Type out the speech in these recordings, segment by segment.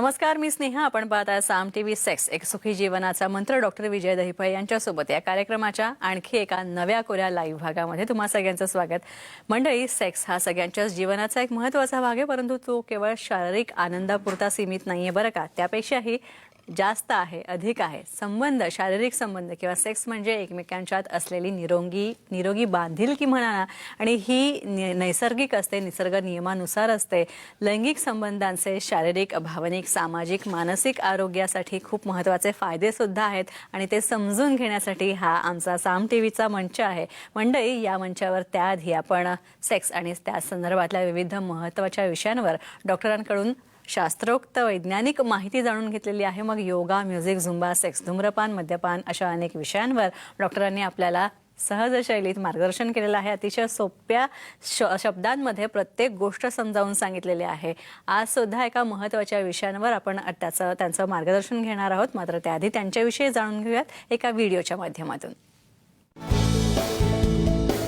नमस्कार मी स्नेहा. आपण पाहता साम टीव्ही सेक्स एक सुखी जीवनाचा मंत्र. डॉक्टर विजय दहिफळे यांच्यासोबत या कार्यक्रमाच्या आणखी एका नव्या कोऱ्या लाईव्ह भागामध्ये तुम्हा सगळ्यांचं स्वागत. मंडळी सेक्स हा सगळ्यांच्याच जीवनाचा एक महत्त्वाचा भाग आहे परंतु तो केवळ शारीरिक आनंदापुरता सीमित नाहीये बरं का? त्यापेक्षाही जास्त आहे अधिक आहे संबंध शारीरिक संबंध किंवा सेक्स म्हणजे एकमेकांच्यात असलेली निरोगी निरोगी बांधिलकी म्हणा ना आणि ही नि- नैसर्गिक असते निसर्ग नियमानुसार असते. लैंगिक संबंधांचे शारीरिक भावनिक सामाजिक मानसिक आरोग्यासाठी खूप महत्त्वाचे फायदेसुद्धा आहेत. आणि ते समजून घेण्यासाठी हा आमचा साम टी व्हीचा मंच आहे. मंडळी या मंचावर त्याआधी आपण सेक्स आणि त्या संदर्भातल्या विविध महत्त्वाच्या विषयांवर डॉक्टरांकडून शास्त्रोक्त वैज्ञानिक माहिती जाणून घेतलेली आहे. मग योगा म्युझिक झुंबा सेक्स धूम्रपान मद्यपान अशा अनेक विषयांवर डॉक्टरांनी आपल्याला सहज शैलीत मार्गदर्शन केलेलं आहे. अतिशय सोप्या श शब्दांमध्ये प्रत्येक गोष्ट समजावून सांगितलेली आहे. आज सुद्धा एका महत्त्वाच्या विषयांवर आपण त्याचं त्यांचं मार्गदर्शन घेणार आहोत. मात्र त्याआधी त्यांच्याविषयी जाणून घेऊयात एका व्हिडिओच्या माध्यमातून.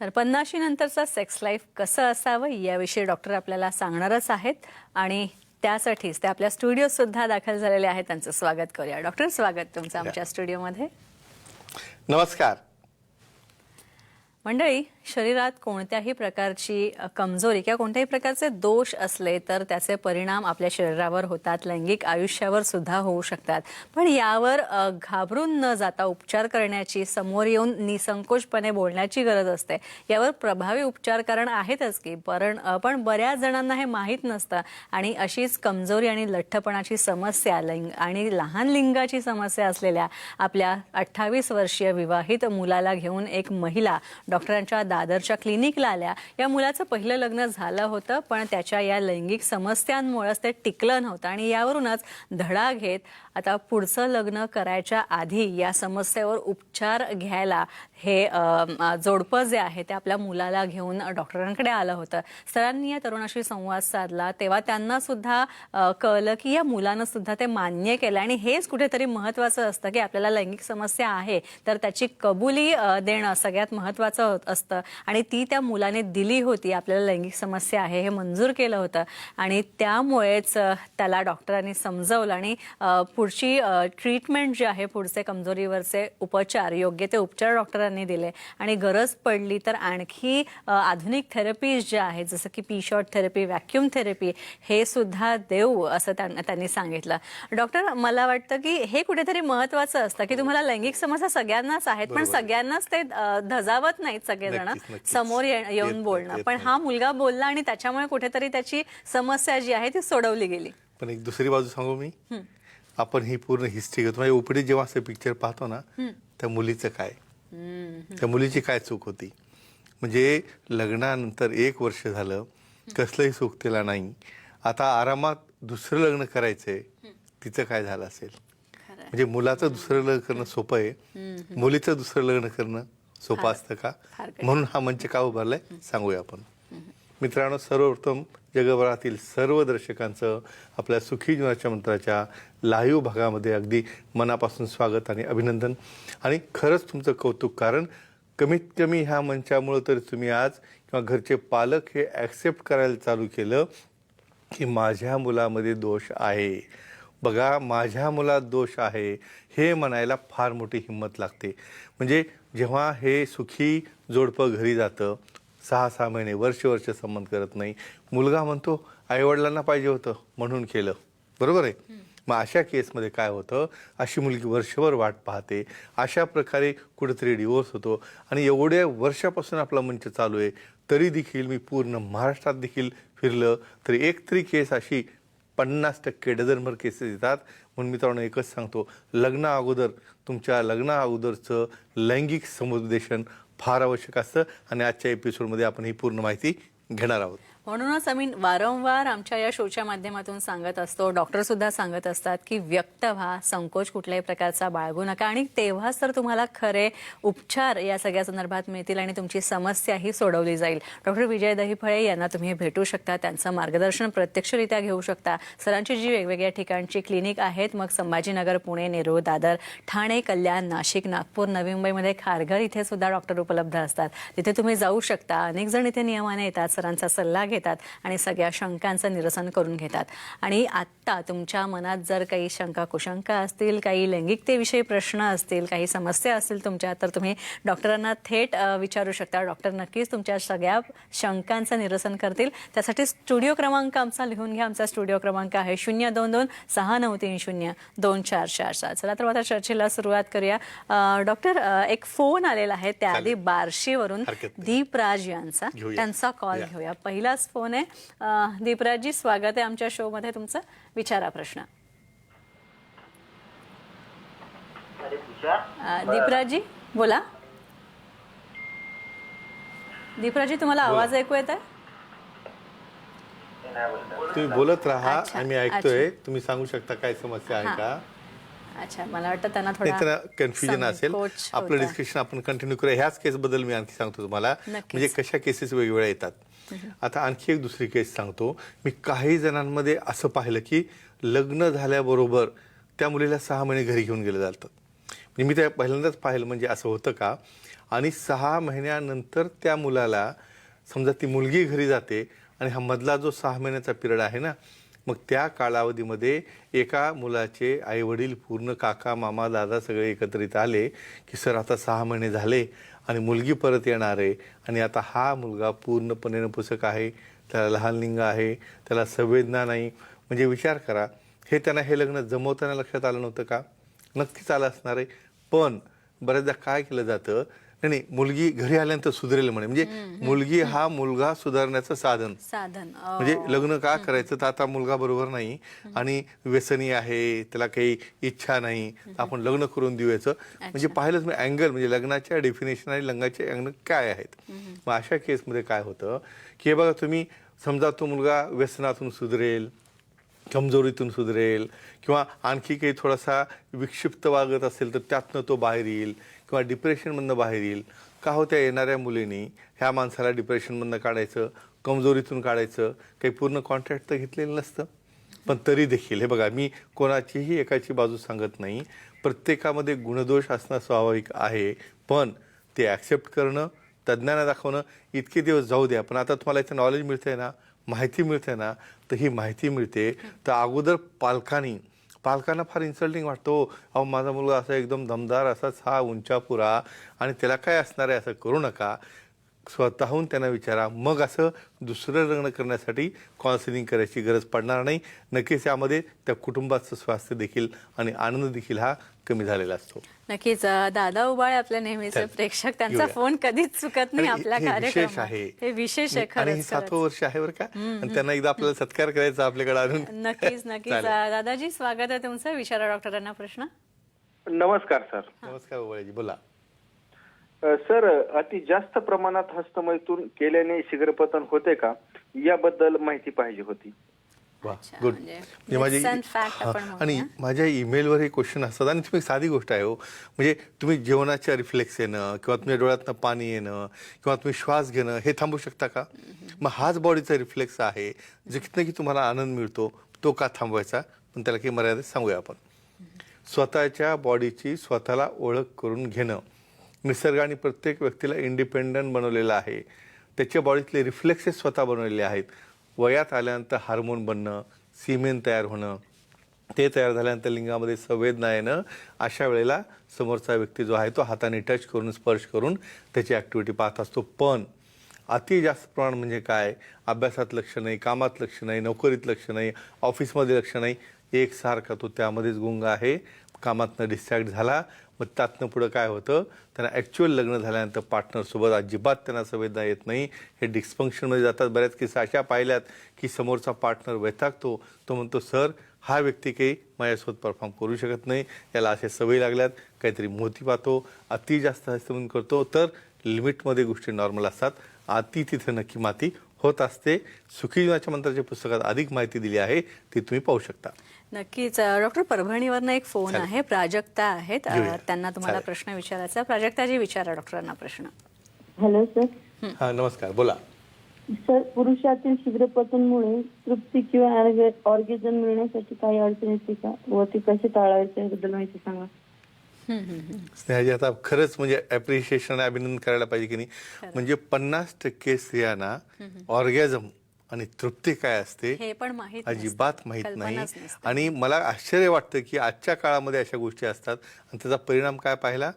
तर पन्नाशी नंतरचा सेक्स लाईफ कसं असावं याविषयी डॉक्टर आपल्याला सांगणारच आहेत. आणि त्यासाठीच ते आपल्या स्टुडिओत सुद्धा दाखल झालेले आहेत. त्यांचं स्वागत करूया. डॉक्टर स्वागत तुमचं आमच्या स्टुडिओमध्ये नमस्कार. मंडळी शरीरात कोणत्याही प्रकारची कमजोरी किंवा कोणत्याही प्रकारचे दोष असले तर त्याचे परिणाम आपल्या शरीरावर होतात. लैंगिक आयुष्यावर सुद्धा होऊ शकतात. पण यावर घाबरून न जाता उपचार करण्याची समोर येऊन निसंकोचपणे बोलण्याची गरज असते. यावर प्रभावी उपचार कारण आहेतच की पण पण बऱ्याच जणांना हे माहीत नसतं. आणि अशीच कमजोरी आणि लठ्ठपणाची समस्या लिंग आणि लहान लिंगाची समस्या असलेल्या आपल्या अठ्ठावीस वर्षीय विवाहित मुलाला घेऊन एक महिला डॉक्टरांच्या दादरच्या क्लिनिकला आल्या. या मुलाचं पहिलं लग्न झालं होतं पण त्याच्या या लैंगिक समस्यांमुळेच ते टिकलं नव्हतं आणि यावरूनच धडा घेत आता पुढचं लग्न करायच्या आधी या समस्येवर उपचार घ्यायला हे जोडपं जे आहे ते आपल्या मुलाला घेऊन डॉक्टरांकडे आलं होतं. सरांनी या तरुणाशी संवाद साधला तेव्हा त्यांना सुद्धा कळलं की या मुलानं सुद्धा ते मान्य केलं. आणि हेच कुठेतरी महत्वाचं असतं की आपल्याला लैंगिक समस्या आहे तर त्याची कबुली देणं सगळ्यात महत्वाचं होत- असतं. आणि ती त्या मुलाने दिली होती आपल्याला लैंगिक समस्या आहे हे मंजूर केलं होतं. आणि त्यामुळेच त्याला डॉक्टरांनी समजवलं आणि पुढे पुढची ट्रीटमेंट जी आहे पुढचे कमजोरीवरचे उपचार योग्य ते उपचार डॉक्टरांनी दिले आणि गरज पडली तर आणखी आधुनिक थेरपीज ज्या आहेत जसं की P shot therapy vacuum therapy हे सुद्धा देऊ असं त्यांना त्यांनी सांगितलं. डॉक्टर मला वाटतं की हे कुठेतरी महत्वाचं असतं की तुम्हाला लैंगिक समस्या सगळ्यांनाच आहेत पण. सगळ्यांनाच ते धजावत नाहीत सगळेजण. समोर येऊन बोलणं. पण. हा मुलगा बोलला आणि त्याच्यामुळे कुठेतरी त्याची समस्या जी आहे ती सोडवली गेली. पण एक दुसरी बाजू सांगू मी? आपण ही पूर्ण हिस्ट्री घेतो. म्हणजे ओपीडी जेव्हा असं पिक्चर पाहतो ना त्या मुलीचं काय? त्या मुलीची काय चूक होती? म्हणजे लग्नानंतर एक वर्ष झालं कसलंही सुख तिला नाही. आता आरामात दुसरं लग्न करायचंय तिचं काय झालं असेल? म्हणजे मुलाचं दुसरं लग्न करणं सोपं आहे. मुलीचं दुसरं लग्न करणं सोपं असतं का. म्हणून हा मंच का उभारलाय? सांगूया आपण. मित्रांनो सर्वप्रथम जगभरातील सर्व दर्शकांचं आपल्या सुखी जीवनाच्या मंत्राच्या लाईव्ह भागामध्ये अगदी मनापासून स्वागत आणि अभिनंदन. आणि खरंच तुमचं कौतुक कारण कमीत कमी ह्या मंचामुळं तरी तुम्ही आज किंवा घरचे पालक हे ॲक्सेप्ट करायला चालू केलं की माझ्या मुलामध्ये दोष आहे. बघा माझ्या मुलात दोष आहे हे म्हणायला फार मोठी हिंमत लागते. म्हणजे जेव्हा हे सुखी जोडपं घरी जातं सहा सहा महिने वर्ष वर्ष संबंध करत नाही. मुलगा म्हणतो आईवडिलांना पाहिजे होतं म्हणून केलं. बरोबर आहे? मग अशा केसमध्ये काय होतं? अशी मुलगी वर्षभर वाट पाहते. अशा प्रकारे कुठेतरी डिवोर्स होतो. आणि एवढ्या वर्षापासून आपला मंच चालू आहे तरी देखील मी पूर्ण महाराष्ट्रात देखील फिरलं. तरी एक तरी केस अशी पन्नास टक्के डझनभर केसेस येतात. म्हणून मित्रांनो एकच सांगतो लग्ना अगोदर तुमच्या लग्ना अगोदरचं लैंगिक समुपदेशन फार आवश्यक असतं. आणि आजच्या एपिसोडमध्ये आपण ही पूर्ण माहिती घेणार आहोत. म्हणूनच आम्ही वारंवार आमच्या या शोच्या माध्यमातून सांगत असतो डॉक्टर सुद्धा सांगत असतात की व्यक्त व्हा संकोच कुठल्याही प्रकारचा बाळगू नका. आणि तेव्हाच तर तुम्हाला खरे उपचार या सगळ्या संदर्भात मिळतील आणि तुमची समस्याही सोडवली जाईल. डॉक्टर विजय दहीफळे यांना तुम्ही भेटू शकता त्यांचं मार्गदर्शन प्रत्यक्षरित्या घेऊ शकता. सरांची जी वेगवेगळ्या ठिकाणची क्लिनिक आहेत मग संभाजीनगर पुणे नेरूळ दादर ठाणे कल्याण नाशिक नागपूर नवी मुंबईमध्ये खारघर इथे सुद्धा डॉक्टर उपलब्ध असतात. तिथे तुम्ही जाऊ शकता. अनेक जण इथे नियमाने येतात सरांचा सल्ला घेतात आणि सगळ्या शंकांचं निरसन करून घेतात. आणि आत्ता तुमच्या मनात जर काही शंका कुशंका असतील काही लैंगिकतेविषयी प्रश्न असतील काही समस्या असतील तुमच्या तर तुम्ही डॉक्टरांना थेट विचारू शकता. डॉक्टर नक्कीच तुमच्या सगळ्या शंकांचं निरसन करतील. त्यासाठी स्टुडिओ क्रमांक आमचा लिहून घ्या. आमचा स्टुडिओ क्रमांक आहे शून्य दोन दोन सहा नऊ तीन शून्य दोन चार चार सात. चला तर आता चर्चेला सुरुवात करूया. डॉक्टर एक फोन आलेला आहे त्याआधी बार्शीवरून. दीपराज यांचा. त्यांचा कॉल. घेऊया. पहिलाच फोन आहे. दीपराजजी स्वागत आहे आमच्या शो मध्ये तुमचं विचारा प्रश्न. दीपराजजी बोला. दीपराजजी तुम्हाला आवाज ऐकू येत आहे. तुम्ही बोलत राहा मी ऐकतोय. तुम्ही सांगू शकता काय समस्या आहे. का? अच्छा मला वाटतं त्यांना नाही थोडा तर कन्फ्युजन असेल. आपलं. डिस्कशन आपण कंटिन्यू करूया. ह्याच केस बद्दल मी आणखी सांगतो तुम्हाला. म्हणजे कशा केसेस वेगवेगळ्या येतात. आता आणखी एक दुसरी केस सांगतो. मी काही जणांमध्ये असं पाहिलं की लग्न झाल्याबरोबर त्या मुलीला सहा महिने घरी घेऊन गेलं जातं म्हणजे मी त्या पहिल्यांदाच पाहिलं म्हणजे असं होतं का? आणि सहा महिन्यानंतर त्या मुलाला समजा ती मुलगी घरी जाते आणि हा मधला जो सहा महिन्याचा पिरियड आहे ना मग त्या कालावधीमध्ये एका मुलाचे आईवडील पूर्ण काका मामा दादा सगळे एकत्रित आले की सर आता सहा महिने झाले. आणि मुलगी परत येणार आहे. आणि आता हा मुलगा पूर्णपणे नपुसक आहे. त्याला लहान लिंग आहे. त्याला संवेदना नाही. म्हणजे विचार करा. हे त्यांना हे लग्न जमवताना लक्षात आलं नव्हतं का? नक्कीच आलं असणार आहे. पण बऱ्याचदा काय केलं जातं? नाही नाही मुलगी घरी आल्यानंतर सुधरेल म्हणे. म्हणजे मुलगी हा मुलगा सुधारण्याचं साधन. साधन. म्हणजे लग्न का करायचं तर आता मुलगा बरोबर नाही. आणि व्यसनी आहे त्याला काही इच्छा नाही. आपण लग्न करून देऊयाचं. म्हणजे पाहिलंच मी अँगल म्हणजे लग्नाच्या डेफिनेशन आणि लग्नाचे अँगल काय आहेत? मग अशा केसमध्ये काय होतं? की बघा तुम्ही समजा तो मुलगा व्यसनातून सुधरेल. कमजोरीतून सुधरेल किंवा आणखी काही थोडासा विक्षिप्त वागत असेल तर त्यातनं तो बाहेर येईल किंवा डिप्रेशनमधनं बाहेर येईल. का हो त्या येणाऱ्या मुलींनी ह्या माणसाला डिप्रेशनमधनं काढायचं कमजोरीतून काढायचं? काही पूर्ण कॉन्ट्रॅक्ट तर घेतलेलं नसतं. पण तरी देखील हे बघा मी कोणाचीही एकाची बाजू सांगत नाही. प्रत्येकामध्ये गुणदोष असणं स्वाभाविक आहे पण ते ॲक्सेप्ट करणं तज्ज्ञांना दाखवणं इतके दिवस जाऊ द्या. पण आता तुम्हाला याचं नॉलेज मिळतंय ना? माहिती मिळते ना तर ही माहिती मिळते. तर अगोदर पालकांनी पालकांना फार इन्सल्टिंग वाटतो अहो माझा मुलगा असा एकदम दमदार असाच हा उंचापुरा आणि त्याला काय असणार आहे असं करू नका. स्वतःहून त्यांना विचारा. मग असं दुसरं लग्न करण्यासाठी काउन्सिलिंग करायची गरज पडणार नाही. नक्कीच यामध्ये त्या कुटुंबाचं स्वास्थ्य देखील आणि आनंद देखील हा कमी झालेला असतो. नक्कीच दादा उबाळे आपले नेहमीचे प्रेक्षक. त्यांचा. फोन कधीच चुकत नाही आपल्या हे विशेष आहे. हे विशेष आहे हे सातवं. वर्ष आहे बरं का? आणि त्यांना एकदा आपल्याला सत्कार करायचा आपल्याकडे आणून नक्कीच नक्कीच. दादाजी स्वागत आहे तुमचं. विचारा डॉक्टरांना प्रश्न. नमस्कार सर. नमस्कार ओवळेजी बोला. सर अति जास्त प्रमाणात हस्तमैथून केल्याने शीघ्रपतन होते का? याबद्दल माहिती पाहिजे होती. गुड म्हणजे. आणि माझ्या ईमेलवर हे क्वेश्चन असतात आणि तुम्ही एक साधी गोष्ट आहे हो. म्हणजे तुम्ही जेवणाच्या रिफ्लेक्स येणं किंवा तुमच्या डोळ्यातनं पाणी येणं किंवा तुम्ही श्वास घेणं हे थांबू शकता का? मग हाच बॉडीचा रिफ्लेक्स आहे जिथनं की तुम्हाला आनंद मिळतो तो का थांबवायचा? पण त्याला काही मर्यादित सांगूया आपण. स्वतःच्या बॉडीची स्वतःला ओळख करून घेणं. निसर्गाने प्रत्येक व्यक्तीला इंडिपेंडंट बनवलेलं आहे. त्याच्या बॉडीतले रिफ्लेक्सेस स्वतः बनवलेले आहेत. वयात आल्यानंतर हार्मोन बनणं सिमेन तयार होणं ते तयार झाल्यानंतर लिंगामध्ये संवेदना येणं अशा वेळेला समोरचा व्यक्ती जो आहे तो हाताने टच करून स्पर्श करून त्याची ॲक्टिव्हिटी पाहत असतो. पण अति जास्त प्रमाण म्हणजे काय? अभ्यासात लक्ष नाही कामात लक्ष नाही नोकरीत लक्ष नाही ऑफिसमध्ये लक्ष नाही. एकसारखा तो त्यामध्येच गुंग आहे. कामातनं डिस्ट्रॅक्ट झाला मग त्यातनं पुढं काय होतं? त्यांना ॲक्च्युअल लग्न झाल्यानंतर पार्टनरसोबत अजिबात त्यांना संवेदना येत नाही. हे डिस्फंक्शनमध्ये जातात बऱ्याच किस्सा अशा पाहिल्यात की समोरचा पार्टनर वैतागतो. तो म्हणतो सर हा व्यक्ती काही माझ्यासोबत परफॉर्म करू शकत नाही. याला असे सवयी लागल्यात. काहीतरी मोती पाहतो. अति जास्त म्हणून करतो. तर लिमिटमध्ये गोष्टी नॉर्मल असतात. अति तिथे नक्की माती होत असते. सुखी जीवनाच्या मंत्राच्या पुस्तकात अधिक माहिती दिली आहे. ती तुम्ही पाहू शकता. नक्कीच. डॉक्टर परभणीवरनं एक फोन चालेल. आहे. प्राजक्ता आहेत. अ, घेऊया. त्यांना तुम्हाला चालेल. प्रश्न विचारायचा. आहे. प्राजक्ताजी विचारा डॉक्टरांना प्रश्न. Hello sir. हा. नमस्कार. बोला. सर पुरुषातील शीघ्रपतनमुळे तृप्ती किंवा ऑर्गेजन मिळण्यासाठी काही अडचण येते का? व ती कशी टाळायची याबद्दल माहिती सांगा. हम्म, हम्म, हम्म. स्नेहाजी आता खरंच म्हणजे अप्रिशिएशन आणि अभिनंदन करायला पाहिजे की नाही? म्हणजे पन्नास टक्के स्त्रियांना ऑर्गॅझम आणि तृप्ती काय असते? हे पण माहीत. अजिबात माहीत नाही. आणि मला आश्चर्य वाटतं की आजच्या काळामध्ये अशा गोष्टी असतात आणि त्याचा परिणाम काय पाहिला?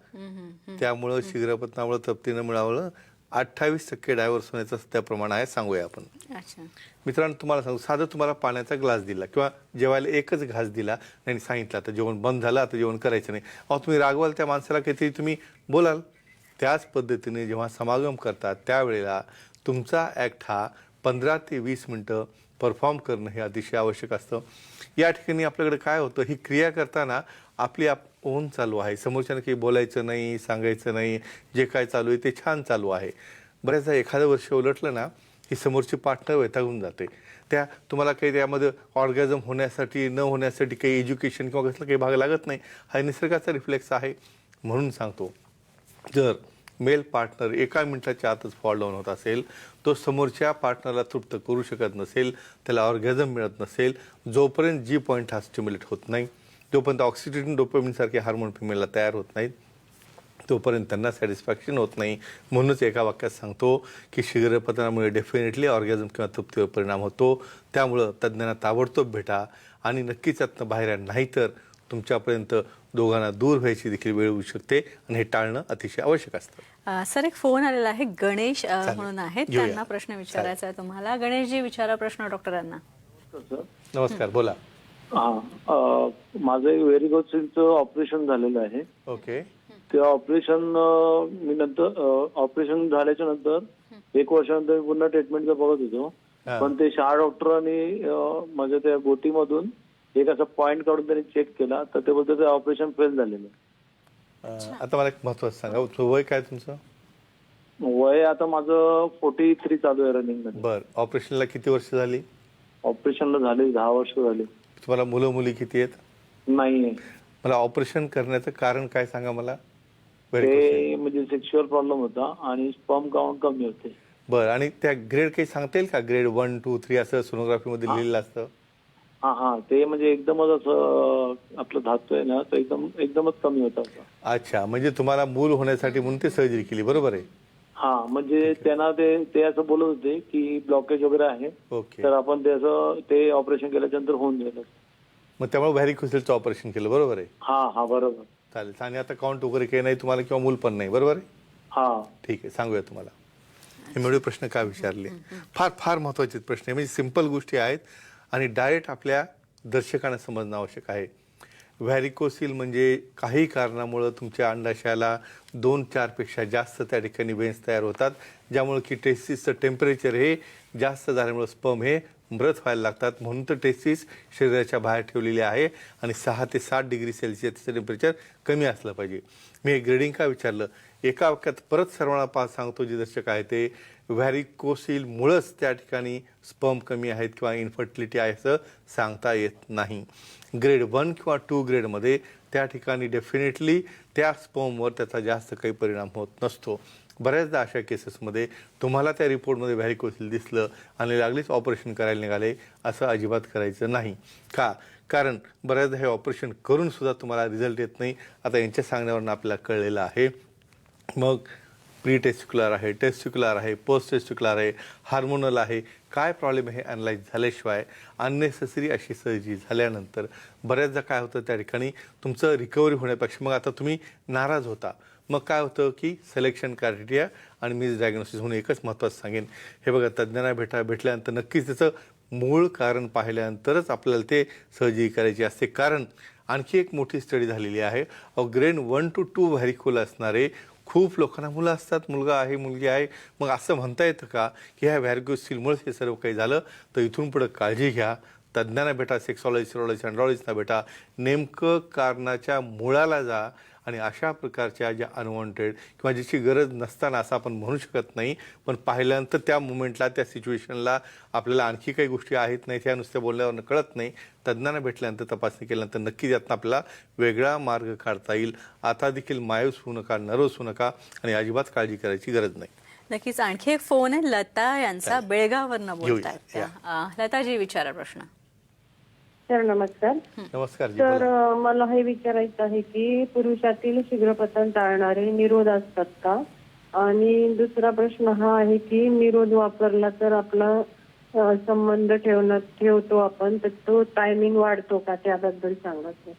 त्यामुळं शीघ्रपतनामुळं तृप्तीनं मिळावं अठ्ठावीस टक्के डायव्हर्स होण्याचं सध्या प्रमाण आहे. सांगूया आपण. मित्रांनो तुम्हाला सांगू साधं तुम्हाला पाण्याचा ग्लास दिला किंवा जेवायला एकच घास दिला. आणि सांगितलं. आता जेवण बंद झालं आता जेवण करायचं नाही. अहो तुम्ही रागवाल त्या माणसाला काहीतरी तुम्ही बोलाल. त्याच पद्धतीने जेव्हा समागम करतात त्यावेळेला तुमचा ॲक्ट हा पंधरा ते वीस मिनटं परफॉर्म करणं हे अतिशय आवश्यक असतं. या ठिकाणी आपल्याकडे काय होतं ही क्रिया करताना आपली आप ओन चालू आहे. समोरच्यानं काही बोलायचं नाही सांगायचं नाही जे काय चालू आहे ते छान चालू आहे. बऱ्याचदा एखादं वर्ष उलटलं ना ही समोरची पार्टनर वैतागून जाते. त्या तुम्हाला काही त्यामध्ये ऑर्गॅझम होण्यासाठी न होण्यासाठी काही एज्युकेशन किंवा कसलं काही भाग लागत नाही. हा निसर्गाचा रिफ्लेक्स आहे म्हणून सांगतो. जर मेल पार्टनर एका मिनिटाच्या आतच फॉल डाऊन होत असेल. तो समोरच्या पार्टनरला तृप्त करू शकत नसेल त्याला ऑर्गॅझम मिळत नसेल जोपर्यंत जी पॉईंट हा स्टिम्युलेट होत नाही जोपर्यंत ऑक्सिडेशन डोपामिनसारखे हार्मोन फिमेलला तयार होत नाहीत तोपर्यंत त्यांना सॅटिस्फॅक्शन होत नाही. म्हणूनच एका वाक्यात सांगतो की शीघ्रपतनामुळे डेफिनेटली ऑर्गॅझम किंवा तृप्तीवर परिणाम होतो. त्यामुळं तज्ज्ञांना ताबडतोब भेटा आणि नक्कीच त्यातनं बाहेर नाही तर तुमच्यापर्यंत दोघांना दूर व्हायची देखील वेळ होऊ शकते आणि हे टाळणं अतिशय आवश्यक असतं. अ, सर एक फोन आलेला आहे गणेश अ, म्हणून आहेत. घेऊया. त्यांना प्रश्न विचारायचा आहे तुम्हाला. गणेशजी विचारा प्रश्न डॉक्टरांना. सर. नमस्कार बोला. हा अ, माझं एक व्हेरिगोसिलचं ऑपरेशन झालेलं आहे. ओके. ते ऑपरेशन मी नंतर ऑपरेशन झाल्याच्यानंतर एक वर्षानंतर मी पुन्हा ट्रीटमेंटचं बघत होतो. हा. पण ते शाळा डॉक्टरांनी अ, माझ्या त्या बोटीमधून एक असा पॉइंट काढून त्यांनी चेक केला. तर ते बोलतो ते ऑपरेशन फेल झालेलं आहे. आता मला एक महत्वाचं सांगा. तुमचं वय काय तुमचं? वय आता माझं फोर्टी थ्री चालू आहे रनिंगमध्ये. बरं. ऑपरेशनला किती वर्ष झाली? ऑपरेशनला झाले दहा वर्ष झाले. तुम्हाला मुलं मुली किती आहेत? नाहीये मला ऑपरेशन करण्याचं कारण काय सांगा मला. ते म्हणजे सेक्शुअल प्रॉब्लेम होता आणि स्पर्म काउंट कमी होते. बरं. आणि त्या ग्रेड काही सांगता येईल का? ग्रेड वन टू थ्री असं सोनोग्राफी मध्ये लिहिलेलं असतं? हा हा. ते म्हणजे एकदमच असं आपलं धातू आहे ना तो एकदम एकदमच कमी होता. अच्छा. म्हणजे तुम्हाला मूल होण्यासाठी म्हणून ते सर्जरी केली. बरोबर आहे? हा. म्हणजे त्यांना ते ते असं बोलत होते की ब्लॉकेज वगैरे आहे. ओके. तर आपण ते असं ते ऑपरेशन केल्याच्यानंतर होऊन जाईल. मग त्यामुळे व्हॅरिक्युसेलचं ऑपरेशन केलं. बरोबर आहे? हा हा. बरोबर. चालेल. आणि आता काउंट वगैरे काही नाही तुम्हाला किंवा मूल पण नाही. बरोबर आहे? हा. ठीक आहे. सांगूया तुम्हाला. हे मिळू प्रश्न का विचारले? फार फार महत्त्वाचे प्रश्न. आहे म्हणजे सिंपल गोष्टी आहेत. आणि डायरेक्ट आपल्या दर्शकांना समजणं आवश्यक आहे. व्हॅरिकोसिल म्हणजे काही कारणामुळं तुमच्या अंडाशयाला दोन चारपेक्षा जास्त त्या ठिकाणी वेन्स तयार होतात ज्यामुळं की टेस्टिसचं टेम्परेचर हे जास्त झाल्यामुळं स्पम हे मृत व्हायला लागतात. म्हणून तर टेस्टिस शरीराच्या बाहेर ठेवलेली आहे आणि सहा ते सात डिग्री सेल्सिअसचं टेम्परेचर कमी असलं पाहिजे. मी एक ग्रेडिंग का विचारलं? एका वाक्यात परत सर्वांना पाच सांगतो जे दर्शक आहे ते. व्हॅरिकोसिलमुळंच त्या ठिकाणी स्पर्म कमी आहेत किंवा इन्फर्टिलिटी आहे असं सांगता येत नाही. ग्रेड वन किंवा टू ग्रेडमध्ये त्या ठिकाणी डेफिनेटली त्या स्पर्मवर त्याचा जास्त काही परिणाम होत नसतो. बऱ्याचदा अशा केसेसमध्ये तुम्हाला त्या रिपोर्टमध्ये व्हॅरिकोसिल दिसलं आणि लागलीच ऑपरेशन करायला निघाले असं अजिबात करायचं नाही. का? कारण बऱ्याचदा हे ऑपरेशन करूनसुद्धा तुम्हाला रिझल्ट येत नाही. आता यांच्या सांगण्यावरून आपल्याला कळलेलं आहे. मग प्री टेस्टिक्युलर आहे टेस्टिक्युलर आहे पोस्ट टेस्टिक्युलर आहे हार्मोनल आहे काय प्रॉब्लेम हे अनालाइज झाल्याशिवाय अननेसेसरी अशी सर्जरी झाल्यानंतर बऱ्याचदा काय होतं त्या ठिकाणी तुमचं रिकव्हरी होण्यापेक्षा मग आता तुम्ही नाराज होता. मग काय होतं की सिलेक्शन क्रायटेरिया आणि मिस डायग्नोसिस होऊन एकच महत्त्वाचं सांगेन. हे बघा तज्ज्ञांना भेटा भेटल्यानंतर नक्कीच त्याचं मूळ कारण पाहिल्यानंतरच आपल्याला ते सर्जरी करायची असते. कारण आणखी एक मोठी स्टडी झालेली आहे. Grade one two two varicocele असणारे खूप लोकांना मुलं असतात मुलगा आहे मुलगी आहे. मग असं म्हणता येतं का की ह्या व्हॅरिकोसिलमुळेच हे सर्व काही झालं? तर इथून पुढं काळजी घ्या. तज्ज्ञांना भेटा सेक्सॉलॉजी सिरॉलॉजी अँड्रॉलॉजीना भेटा. नेमकं कारणाच्या मुळाला जा. आणि अशा प्रकारच्या ज्या अनवॉन्टेड किंवा ज्याची गरज नसताना असं आपण म्हणू शकत नाही पण पाहिल्यानंतर त्या मुमेंटला त्या सिच्युएशनला आपल्याला आणखी काही गोष्टी आहेत नाही त्या नुसत्या बोलण्यावर कळत नाही. तज्ज्ञांना भेटल्यानंतर तपासणी केल्यानंतर नक्की त्यातनं आपल्याला वेगळा मार्ग काढता येईल. आता देखील मायूस होऊ नका नरवस होऊ नका आणि अजिबात काळजी करायची गरज नाही. नक्कीच आणखी एक फोन आहे लता यांचा बेळगाववरनं. बोलतायत लताजी विचारा प्रश्न. सर नमस्कार. नमस्कार जी तर बोला. अ, मला हे विचारायचं आहे की पुरुषातील शीघ्रपतन टाळणारे निरोध असतात का? आणि दुसरा प्रश्न हा आहे की निरोध वापरला तर आपला अ, संबंध ठेवणं ठेवतो आपण तर तो टायमिंग वाढतो का? त्याबद्दल सांगा सर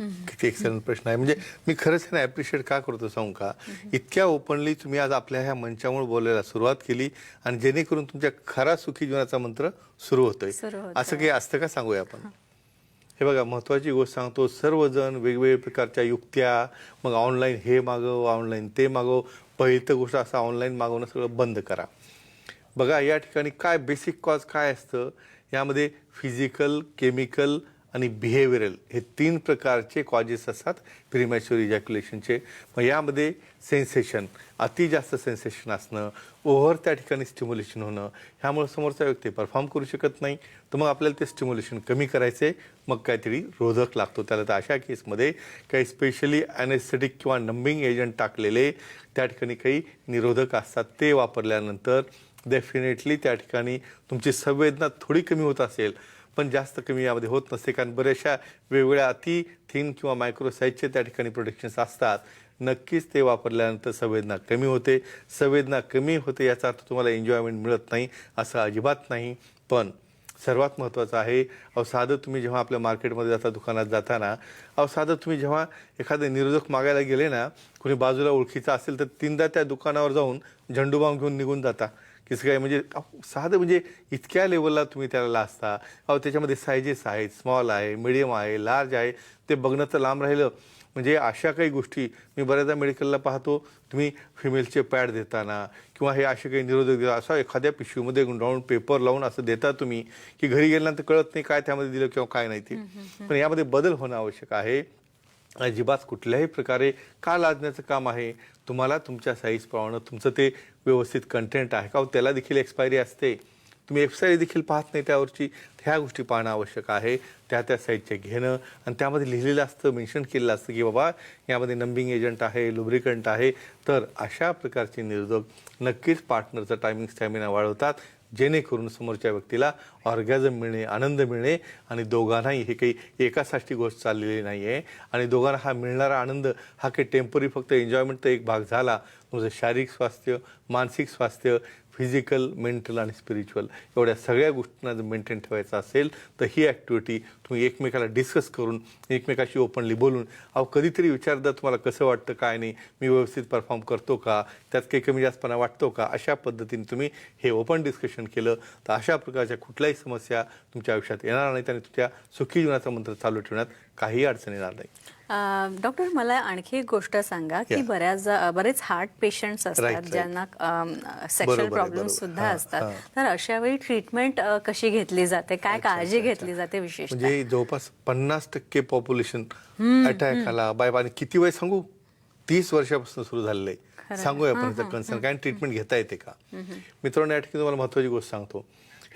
किती एक्सलंट प्रश्न आहे. म्हणजे मी खरंच ना ॲप्रिशिएट का करतो सांगू का? इतक्या ओपनली तुम्ही आज आपल्या ह्या मंचामुळे बोलायला सुरुवात केली आणि जेणेकरून तुमच्या खरा सुखी जीवनाचा मंत्र सुरू होतोय. असं काही असतं का सांगूया आपण? हे बघा महत्वाची गोष्ट सांगतो. सर्वजण वेगवेगळ्या प्रकारच्या युक्त्या मग ऑनलाईन हे मागव ऑनलाईन ते मागव. पहिली तर गोष्ट असं ऑनलाईन मागवणं सगळं बंद करा. बघा या ठिकाणी काय बेसिक कॉज काय असतं? यामध्ये फिजिकल केमिकल आणि बिहेवियरल हे तीन प्रकारचे कॉजेस असतात प्रिमॅच्युअर इजॅक्युलेशनचे मग यामध्ये सेन्सेशन अति जास्त सेन्सेशन असणं ओव्हर त्या ठिकाणी स्टिम्युलेशन होणं ह्यामुळे समोरचा व्यक्ती परफॉर्म करू शकत नाही. तर मग आपल्याला ते स्टिम्युलेशन कमी करायचे मग काहीतरी रोधक लागतो. त्याला तर अशा केसमध्ये काही स्पेशली ॲनेस्थेटिक किंवा नंबिंग एजंट टाकलेले त्या ठिकाणी काही निरोधक असतात. ते वापरल्यानंतर डेफिनेटली त्या ठिकाणी तुमची संवेदना थोडी कमी होत असेल. पण जास्त कमी यामध्ये होत नसते कारण बऱ्याचशा वेगवेगळ्या अति थिन किंवा मायक्रो साईजचे त्या ठिकाणी प्रोटेक्शन्स असतात. नक्कीच ते वापरल्यानंतर संवेदना कमी होते. संवेदना कमी होते याचा अर्थ तुम्हाला एन्जॉयमेंट मिळत नाही असं अजिबात नाही. पण सर्वात महत्त्वाचं आहे अवसाधं साधं तुम्ही जेव्हा आपल्या मार्केटमध्ये जाता दुकानात जाताना अवसाधं साधं तुम्ही जेव्हा एखादे निरोधक मागायला गेले ना कोणी बाजूला ओळखीचा असेल तर तीनदा त्या दुकानावर जाऊन झेंडूबाम घेऊन निघून जाता. कसं काय म्हणजे साधं म्हणजे इतक्या लेवलला तुम्ही त्याला लाजता. अहो त्याच्यामध्ये सायजेस आहेत स्मॉल आहे मिडियम आहे लार्ज आहे. ते बघणं तर लांब राहिलं. म्हणजे अशा काही गोष्टी मी बऱ्याचदा मेडिकलला पाहतो. तुम्ही फिमेलचे पॅड देताना किंवा हे असे काही निरोधक देता असं एखाद्या पिशवीमध्ये गुंडाळून पेपर लावून असं देता तुम्ही की घरी गेल्यानंतर कळत नाही काय त्यामध्ये दिलं किंवा काय नाही ते. पण यामध्ये बदल होणं आवश्यक आहे. अजिबात कुठल्याही प्रकारे का लादण्याचं काम आहे. तुम्हाला तुमच्या साईजप्रमाणे तुमचं ते व्यवस्थित कंटेंट आहे. का हो, त्याला देखील एक्सपायरी असते. तुम्ही एक्सपायरी देखील पाहत नाही त्यावरची. ह्या गोष्टी पाहणं आवश्यक आहे. त्या त्या साईजचे घेणं आणि त्यामध्ये लिहिलेलं असतं मेन्शन केलेलं असतं की बाबा यामध्ये नंबिंग एजंट आहे लुब्रिकंट आहे. तर अशा प्रकारचे निरोधक नक्कीच पार्टनरचं टायमिंग स्टॅमिना वाढवतात. जेणेकरून समोरच्या व्यक्तीला ऑर्गॅझम मिळणे आनंद मिळणे आणि दोघांनाही हे काही एकासाठी गोष्ट चाललेली नाही आहे आणि दोघांना हा मिळणारा आनंद हा काही टेंपररी फक्त एन्जॉयमेंटचा एक भाग झाला. तुमचं शारीरिक स्वास्थ्य मानसिक स्वास्थ्य फिजिकल मेंटल आणि स्पिरिच्युअल एवढ्या सगळ्या गोष्टींना जर मेंटेन ठेवायचं असेल तर ही ॲक्टिव्हिटी तुम्ही एकमेकाला डिस्कस करून एकमेकाशी ओपनली बोलून अहो कधीतरी विचारदा तुम्हाला कसं वाटतं काय नाही मी व्यवस्थित परफॉर्म करतो का त्यात काही कमी जास्तपणा वाटतो का अशा पद्धतीने तुम्ही हे ओपन डिस्कशन केलं तर अशा प्रकारच्या कुठल्याही समस्या तुमच्या आयुष्यात येणार नाहीत आणि तुमच्या सुखी जीवनाचा मंत्र चालू ठेवण्यात काही अडचण येणार नाही. डॉक्टर मला आणखी एक गोष्ट सांगा की. बऱ्याच बरेच हार्ट पेशंट्स असतात. ज्यांना सेक्शुअल प्रॉब्लेम. सुद्धा असतात. तर अशा वेळी ट्रीटमेंट कशी घेतली जाते? काय काळजी घेतली जाते विशेषतः? म्हणजे जवळपास पन्नास टक्के पॉप्युलेशन अटॅक आला. बाय आणि किती वय सांगू? तीस वर्षापासून सुरू झालेलं. आहे. सांगूया आपण कन्सर्न काय ट्रीटमेंट घेता येते का? मित्रांनो या ठिकाणी तुम्हाला महत्वाची गोष्ट सांगतो.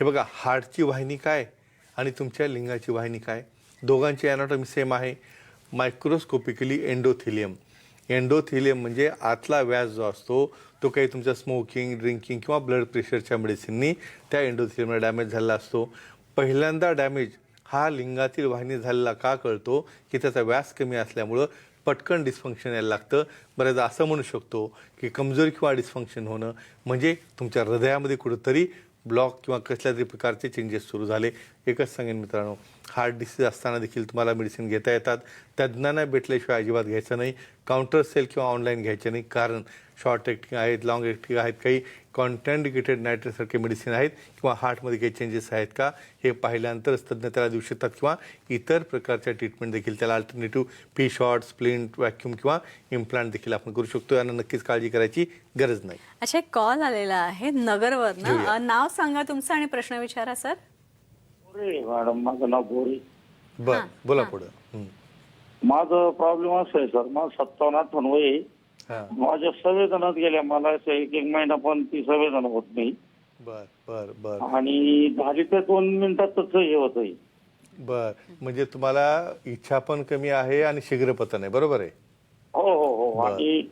हे बघा हार्टची वाहिनी काय आणि तुमच्या लिंगाची वाहिनी काय? दोघांची अॅनाटॉमी सेम आहे. मायक्रोस्कोपिकली एंडोथिलियम एंडोथिलियम म्हणजे आतला व्यास जो असतो तो काही तुमच्या स्मोकिंग ड्रिंकिंग किंवा ब्लड प्रेशरच्या मेडिसिननी त्या एंडोथिलियमला डॅमेज झालेला असतो. पहिल्यांदा डॅमेज हा लिंगातील वाहिनी झालेला का कळतो? की त्याचा व्यास कमी असल्यामुळं पटकन डिस्फंक्शन यायला लागतं. बऱ्याचदा असं म्हणू शकतो की कमजोरी किंवा डिस्फंक्शन होणं म्हणजे तुमच्या हृदयामध्ये कुठंतरी ब्लॉक किंवा कसल्या तरी प्रकारचे चेंजेस सुरू झाले. एकच सांगेन मित्रांनो हार्ट डिसीज असताना देखील तुम्हाला मेडिसिन घेता येतात. तज्ज्ञांना भेटल्याशिवाय अजिबात घ्यायचं नाही. काउंटर सेल किंवा ऑनलाईन घ्यायचे नाही. कारण शॉर्ट ॲक्टिंग आहेत लॉंग ॲक्टिंग आहेत काही कॉन्टॅन्डिकेटेड नायट्रेसारखे मेडिसिन आहेत किंवा हार्टमध्ये काही चेंजेस आहेत का हे पाहिल्यानंतरच तज्ज्ञ त्याला देऊ शकतात किंवा इतर प्रकारच्या ट्रीटमेंट देखील त्याला alternative P shot splint vacuum किंवा इम्प्लांट देखील आपण करू शकतो. यांना नक्कीच काळजी करायची गरज नाही. अच्छा एक कॉल आलेला आहे. अं, नाव सांगा तुमचं आणि प्रश्न विचारा सर. बोरे मॅडम माझं नाव बोरे. बर बोला पुढं. माझं प्रॉब्लेम असं आहे सर. माझं सत्तावन्न अठ्ठावन्न वय माझ्या संवेदनात गेल्या. मला एक एक महिना पण ती संवेदना होत नाही. बर बर बर. आणि झाली तर दोन मिनिटातच हे होत बर. म्हणजे तुम्हाला इच्छा पण कमी आहे आणि शीघ्रपतन आहे. बरोबर आहे? हो हो हो. आणि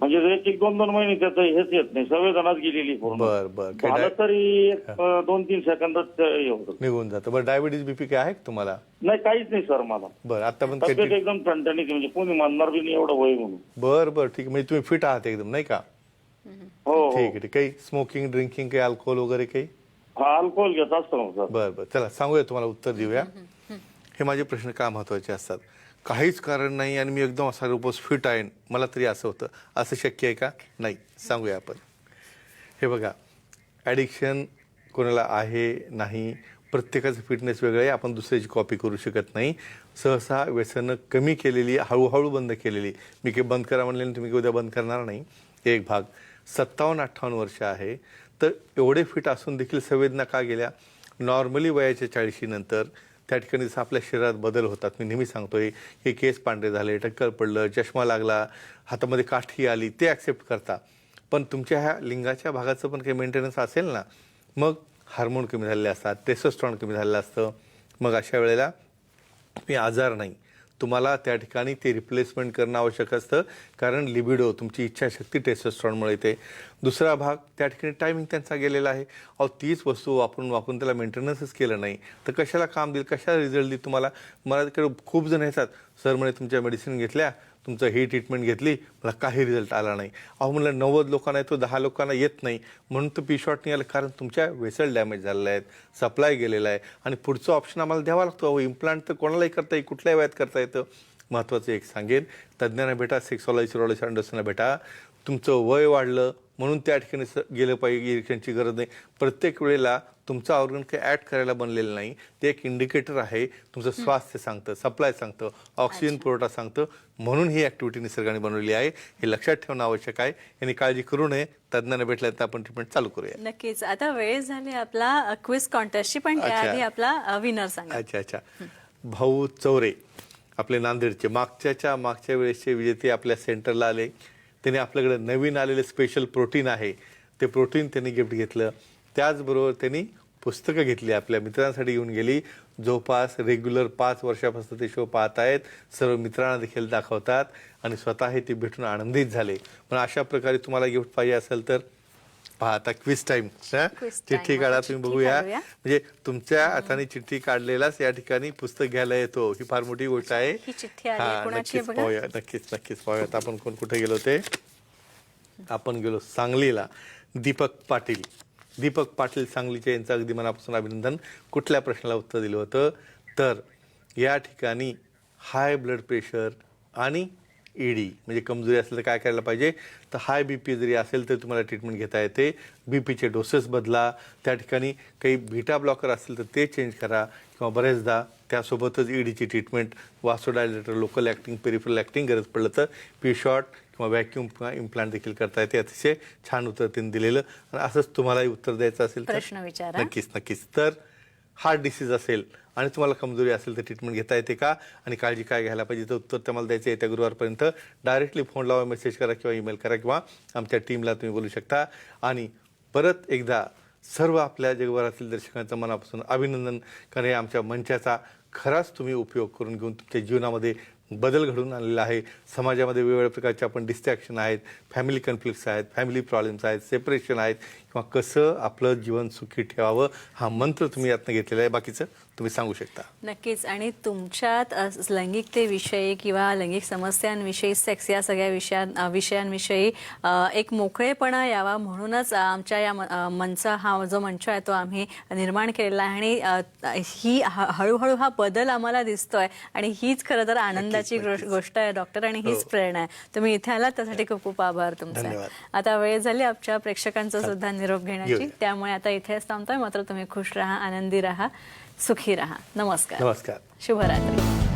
म्हणजे एक दोन दोन महिने त्याचं हेच येत नाही. संवेदनाच गेलेली पूर्ण. बर बर. काय झालं डाय- तरी एक, अं, दोन तीन सेकंदात हे होतं. निघून जातं. बरं डायबिटीज बीपी काय आहे का तुम्हाला? नाही काहीच नाही सर मला. बरं आता पण तब्येत एकदम ठणठणीत. म्हणजे कोणी म्हणणार बी नाही एवढं वय म्हणून. बर बर ठीक आहे. म्हणजे तुम्ही फिट आहात एकदम नाही का? हो. ठीक आहे ठीक काही स्मोकिंग ड्रिंकिंग काही अल्कोहोल वगैरे काही? हा अल्कोहोल घेत असतो ना सर. बर बर. चला सांगूया तुम्हाला उत्तर देऊया. हे माझे प्रश्न का महत्त्वाचे असतात? काहीच कारण नाही आणि मी एकदम असा रोपोस फिट आहे. मला तरी असं होतं. असं शक्य आहे का? नाही. सांगूया आपण. हे बघा. ॲडिक्शन कोणाला आहे? नाही. प्रत्येकाचं फिटनेस वेगळं आहे. आपण दुसऱ्याची कॉपी करू शकत नाही. सहसा व्यसनं कमी केलेली हळूहळू बंद केलेली. मी काही बंद करा म्हणले तुम्ही उद्या बंद करणार नाही. एक भाग. सत्तावन्न अठ्ठावन्न वर्ष आहे. तर एवढे फिट असून देखील संवेदना का गेल्या? नॉर्मली वयाच्या चाळीशीनंतर त्या ठिकाणी जसं आपल्या शरीरात बदल होतात. मी नेहमी सांगतोय हे केस पांढरे झाले टक्कर पडलं चष्मा लागला हातामध्ये काठी आली ते ॲक्सेप्ट करता. पण तुमच्या ह्या लिंगाच्या भागाचं पण काही मेंटेनन्स असेल ना मग हार्मोन कमी झालेले असतात टेस्टोस्ट्रॉन कमी झालेलं असतं. मग अशा वेळेला तुम्ही आजार नाही. तुम्हाला त्या ठिकाणी ते रिप्लेसमेंट करणं आवश्यक असतं. कारण लिबिडो तुमची इच्छाशक्ती टेस्टोस्ट्रॉनमुळे येते. दुसरा भाग त्या ठिकाणी टायमिंग त्यांचा गेलेला आहे. अहो तीच वस्तू वापरून वापरून त्याला मेंटेनन्सच केलं नाही. तर कशाला काम देईल? कशाला रिझल्ट देईल तुम्हाला? मला तिकडे खूप जण येतात. सर म्हणे तुमच्या मेडिसिन घेतल्या तुमचं ही ट्रीटमेंट घेतली मला काही रिझल्ट आला नाही. अहो म्हणलं नव्वद लोकांना येतो दहा लोकांना येत नाही. म्हणून तो पी शॉट नाही आलं कारण तुमच्या वेसल डॅमेज झालेला आहेत सप्लाय गेलेला आहे. आणि पुढचं ऑप्शन आम्हाला द्यावा लागतो. अहो इम्प्लांट तर कोणालाही करता येईल कुठल्याही वयात करता येतं. महत्त्वाचं एक सांगेन तज्ज्ञांना भेटा सेक्सॉलॉजी सिरॉलॉजी अंडर्सना भेटा. तुमचं वय वाढलं म्हणून त्या ठिकाणी स- गेलं पाहिजे इलेक्शनची गरज नाही. प्रत्येक वेळेला तुमचं ऑर्गन काही ॲड करायला बनलेलं नाही. ते एक इंडिकेटर आहे. तुमचं स्वास्थ्य सांगतं सप्लाय सांगतं ऑक्सिजन पुरवठा सांगतं. म्हणून ही ॲक्टिव्हिटी निसर्गाने बनवली आहे. हे लक्षात ठेवणं आवश्यक आहे. यांनी काळजी करू नये. तज्ज्ञांना भेटल्या तर आपण ट्रीटमेंट चालू करूया. नक्कीच. आता वेळ झाली आपला क्विज कॉन्टेस्टची पण. त्याआधी आपला विनर सांगा. अच्छा अच्छा. भाऊ चौरे आपले नांदेडचे. मागच्याच्या मागच्या वेळेसचे विजेते आपल्या सेंटरला आले. त्यांनी आपल्याकडे नवीन आलेले स्पेशल प्रोटीन आहे. ते प्रोटीन त्यांनी गिफ्ट घेतलं. त्याचबरोबर त्यांनी पुस्तकं घेतली आपल्या मित्रांसाठी घेऊन गेली. जवळपास रेग्युलर पाच वर्षापासून ते शो पाहत आहेत. सर्व मित्रांना देखील दाखवतात आणि स्वतः ते भेटून आनंदित झाले. पण अशा प्रकारे तुम्हाला गिफ्ट पाहिजे असेल तर पहा आता क्विज टाइम. चिठ्ठी काढा तुम्ही बघूया. म्हणजे तुमच्या हाताने चिठ्ठी काढलेलाच या ठिकाणी पुस्तक घ्यायला येतो. ही फार मोठी गोष्ट आहे. ही नक्कीच? पाहूया नक्कीच नक्कीच पाहूयात आपण कोण कुठे गेलो ते? आपण गेलो सांगलीला. दीपक पाटील. दीपक पाटील सांगलीचे यांचं अगदी मनापासून अभिनंदन. कुठल्या प्रश्नाला उत्तर दिलं होतं? तर या ठिकाणी हाय ब्लड प्रेशर आणि ईडी म्हणजे कमजोरी असेल तर काय करायला पाहिजे? तर हाय बी पी जरी असेल तर तुम्हाला ट्रीटमेंट घेता येते. बी पीचे डोसेस बदला. त्या ठिकाणी काही बीटा ब्लॉकर असतील तर ते चेंज करा किंवा बरेचदा त्यासोबतच ईडीची treatment vasodilator local acting peripheral acting गरज पडलं तर पी शॉट किंवा व्हॅक्यूम किंवा इम्प्लांट देखील करता येते. अतिशय छान उत्तर त्यांनी दिलेलं. आणि असंच तुम्हालाही उत्तर द्यायचं असेल तर प्रश्न विचारा. नक्कीच नक्कीच. तर हार्ट डिसीज असेल आणि तुम्हाला कमजोरी असेल तर ट्रीटमेंट घेता येते का? आणि काळजी काय घ्यायला पाहिजे? तर उत्तर तुम्हाला द्यायचं येत्या गुरुवारपर्यंत डायरेक्टली फोन लावा मेसेज करा किंवा ईमेल करा किंवा आमच्या टीमला तुम्ही बोलू शकता. आणि परत एकदा सर्व आपल्या जगभरातील दर्शकांचं मनापासून अभिनंदन. कारण हे आमच्या मंचाचा खराच तुम्ही उपयोग करून घेऊन तुमच्या जीवनामध्ये बदल घडून आणलेला आहे. समाजामध्ये वेगवेगळ्या प्रकारचे आपण डिस्ट्रॅक्शन आहेत फॅमिली कन्फ्लिक्ट्स आहेत फॅमिली प्रॉब्लेम्स आहेत सेपरेशन आहेत. किंवा कसं आपलं जीवन सुखी ठेवावं हा मंत्र तुम्ही यातनं घेतलेला आहे. बाकीचं तुम्ही सांगू शकता. नक्कीच. आणि तुमच्यात लैंगिकतेविषयी किंवा लैंगिक समस्यांविषयी सेक्स या सगळ्या विषयां विषयांविषयी एक मोकळेपणा यावा म्हणूनच आमच्या या मंच हा जो मंच आहे तो आम्ही निर्माण केलेला आहे. आणि ही हळूहळू हा बदल आम्हाला दिसतोय. आणि हीच खरं तर आनंदाची गोष्ट आहे डॉक्टर आणि हीच हो. प्रेरणा आहे. तुम्ही इथे आलात त्यासाठी खूप खूप आभार तुमचा. आता वेळ झाली आमच्या प्रेक्षकांचा सुद्धा निरोप घेण्याची. त्यामुळे आता इथेच थांबतोय. मात्र तुम्ही खुश राहा आनंदी राहा. सुखी राहा. नमस्कार. नमस्कार. शुभरात्री.